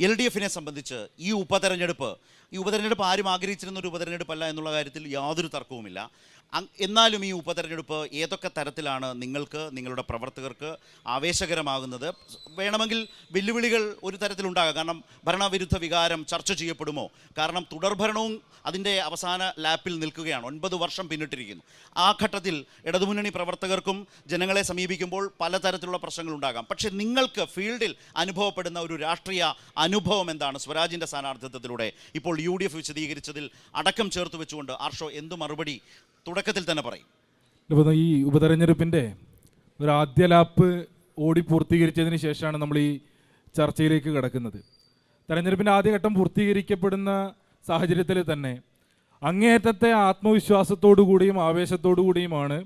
L D എഫിനെ സംബന്ധിച്ച് ഈ ഉപതെരഞ്ഞെടുപ്പ് ഈ ഉപതെരഞ്ഞെടുപ്പ് ആരും ആഗ്രഹിച്ചിരുന്ന ഒരു ഉപതെരഞ്ഞെടുപ്പല്ല എന്നുള്ള കാര്യത്തിൽ യാതൊരു തർക്കവുമില്ല. എന്നാലും ഈ ഉപതെരഞ്ഞെടുപ്പ് ഏതൊക്കെ തരത്തിലാണ് നിങ്ങൾക്ക് നിങ്ങളുടെ പ്രവർത്തകർക്ക് ആവേശകരമാകുന്നത്? വേണമെങ്കിൽ വെല്ലുവിളികൾ ഒരു തരത്തിലുണ്ടാകാം. കാരണം ഭരണവിരുദ്ധ വികാരം ചർച്ച ചെയ്യപ്പെടുമോ? കാരണം തുടർഭരണവും അതിന്റെ അവസാന ലാപ്പിൽ നിൽക്കുകയാണ്. ഒൻപത് വർഷം പിന്നിട്ടിരിക്കുന്നു. ആ ഘട്ടത്തിൽ ഇടതുമുന്നണി പ്രവർത്തകർക്കും ജനങ്ങളെ സമീപിക്കുമ്പോൾ പലതരത്തിലുള്ള പ്രശ്നങ്ങളുണ്ടാകാം. പക്ഷേ നിങ്ങൾക്ക് ഫീൽഡിൽ അനുഭവപ്പെടുന്ന ഒരു രാഷ്ട്രീയ അനുഭവം എന്താണ്? സ്വരാജിന്റെ സ്ഥാനാർത്ഥിത്വത്തിലൂടെ ഇപ്പോൾ യു ഡി എഫ് വിശദീകരിച്ചതിൽ അടക്കം ചേർത്ത് വെച്ചുകൊണ്ട് ആർഷോ എന്തു മറുപടി തുടക്കത്തിൽ തന്നെ പറയും? ഈ ഉപതെരഞ്ഞെടുപ്പിന്റെ ഒരു ആദ്യ ലാപ്പ് ഓടി പൂർത്തീകരിച്ചതിന് ശേഷമാണ് നമ്മൾ ഈ ചർച്ചയിലേക്ക് കിടക്കുന്നത്. തെരഞ്ഞെടുപ്പിന്റെ ആദ്യഘട്ടം പൂർത്തീകരിക്കപ്പെടുന്ന സാഹചര്യത്തിൽ തന്നെ അങ്ങേയറ്റത്തെ ആത്മവിശ്വാസത്തോടു കൂടിയും ആവേശത്തോടു കൂടിയുമാണ്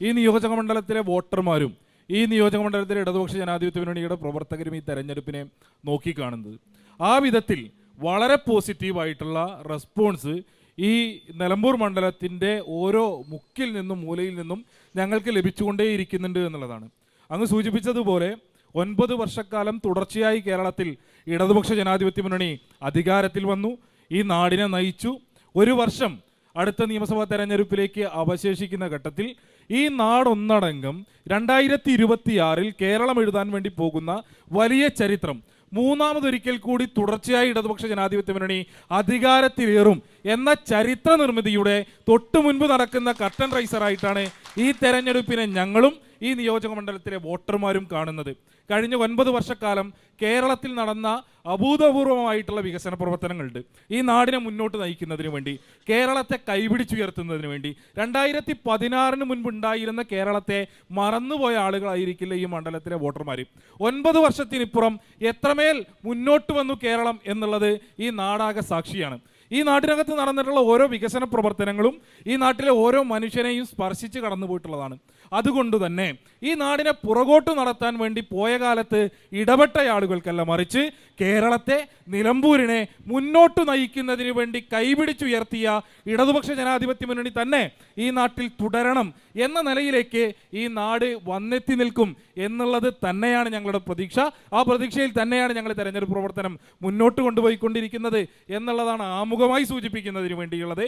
ഈ നിയോജക മണ്ഡലത്തിലെ വോട്ടർമാരും ഈ നിയോജക മണ്ഡലത്തിലെ ഇടതുപക്ഷ ജനാധിപത്യ മുന്നണിയുടെ പ്രവർത്തകരും ഈ തെരഞ്ഞെടുപ്പിനെ നോക്കിക്കാണുന്നത്. ആ വിധത്തിൽ വളരെ പോസിറ്റീവായിട്ടുള്ള റെസ്പോൺസ് ഈ നിലമ്പൂർ മണ്ഡലത്തിന്റെ ഓരോ മുക്കിൽ നിന്നും മൂലയിൽ നിന്നും ഞങ്ങൾക്ക് ലഭിച്ചുകൊണ്ടേയിരിക്കുന്നുണ്ട് എന്നുള്ളതാണ്. അങ്ങ് സൂചിപ്പിച്ചതുപോലെ ഒൻപത് വർഷക്കാലം തുടർച്ചയായി കേരളത്തിൽ ഇടതുപക്ഷ ജനാധിപത്യ മുന്നണി അധികാരത്തിൽ വന്നു ഈ നാടിനെ നയിച്ചു. ഒരു വർഷം അടുത്ത നിയമസഭാ തെരഞ്ഞെടുപ്പിലേക്ക് അവശേഷിക്കുന്ന ഘട്ടത്തിൽ ഈ നാടൊന്നടങ്കം രണ്ടായിരത്തി ഇരുപത്തിയാറിൽ കേരളം എഴുതാൻ വേണ്ടി പോകുന്ന വലിയ ചരിത്രം. മൂന്നാമതൊരിക്കൽ കൂടി തുടർച്ചയായി ഇടതുപക്ഷ ജനാധിപത്യ മുന്നണി അധികാരത്തിലേറും എന്ന ചരിത്ര നിർമ്മിതിയുടെ തൊട്ടു മുൻപ് നടക്കുന്ന കർട്ടൻ റൈസറായിട്ടാണ് ഈ തെരഞ്ഞെടുപ്പിനെ ഞങ്ങളും ഈ നിയോജക മണ്ഡലത്തിലെ വോട്ടർമാരും കാണുന്നത്. കഴിഞ്ഞ ഒൻപത് വർഷക്കാലം കേരളത്തിൽ നടന്ന അഭൂതപൂർവമായിട്ടുള്ള വികസന പ്രവർത്തനങ്ങളുണ്ട്. ഈ നാടിനെ മുന്നോട്ട് നയിക്കുന്നതിന് വേണ്ടി കേരളത്തെ കൈപിടിച്ചുയർത്തുന്നതിന് വേണ്ടി രണ്ടായിരത്തി പതിനാറിന് മുൻപുണ്ടായിരുന്ന കേരളത്തെ മറന്നുപോയ ആളുകളായിരിക്കില്ല ഈ മണ്ഡലത്തിലെ വോട്ടർമാർ ഒൻപത് വർഷത്തിനിപ്പുറം എത്രമേൽ മുന്നോട്ട് വന്നു കേരളം എന്നുള്ളത് ഈ നാടാകെ സാക്ഷിയാണ്. ഈ നാട്ടിനകത്ത് നടന്നിട്ടുള്ള ഓരോ വികസന പ്രവർത്തനങ്ങളും ഈ നാട്ടിലെ ഓരോ മനുഷ്യനെയും സ്പർശിച്ച് കടന്നു പോയിട്ടുള്ളതാണ്. അതുകൊണ്ട് തന്നെ ഈ നാടിനെ പുറകോട്ട് നടത്താൻ വേണ്ടി പോയ കാലത്ത് ഇടപെട്ട ആളുകൾക്കല്ല മറിച്ച് കേരളത്തെ നിലമ്പൂരിനെ മുന്നോട്ട് നയിക്കുന്നതിന് വേണ്ടി കൈപിടിച്ചുയർത്തിയ ഇടതുപക്ഷ ജനാധിപത്യ മുന്നണി തന്നെ ഈ നാട്ടിൽ തുടരണം എന്ന നിലയിലേക്ക് ഈ നാട് വന്നെത്തി നിൽക്കും എന്നുള്ളത് തന്നെയാണ് ഞങ്ങളുടെ പ്രതീക്ഷ. ആ പ്രതീക്ഷയിൽ തന്നെയാണ് ഞങ്ങൾ തെരഞ്ഞെടുപ്പ് പ്രവർത്തനം മുന്നോട്ട് കൊണ്ടുപോയിക്കൊണ്ടിരിക്കുന്നത് എന്നുള്ളതാണ് ആമുഖമായി സൂചിപ്പിക്കുന്നതിന് വേണ്ടിയുള്ളത്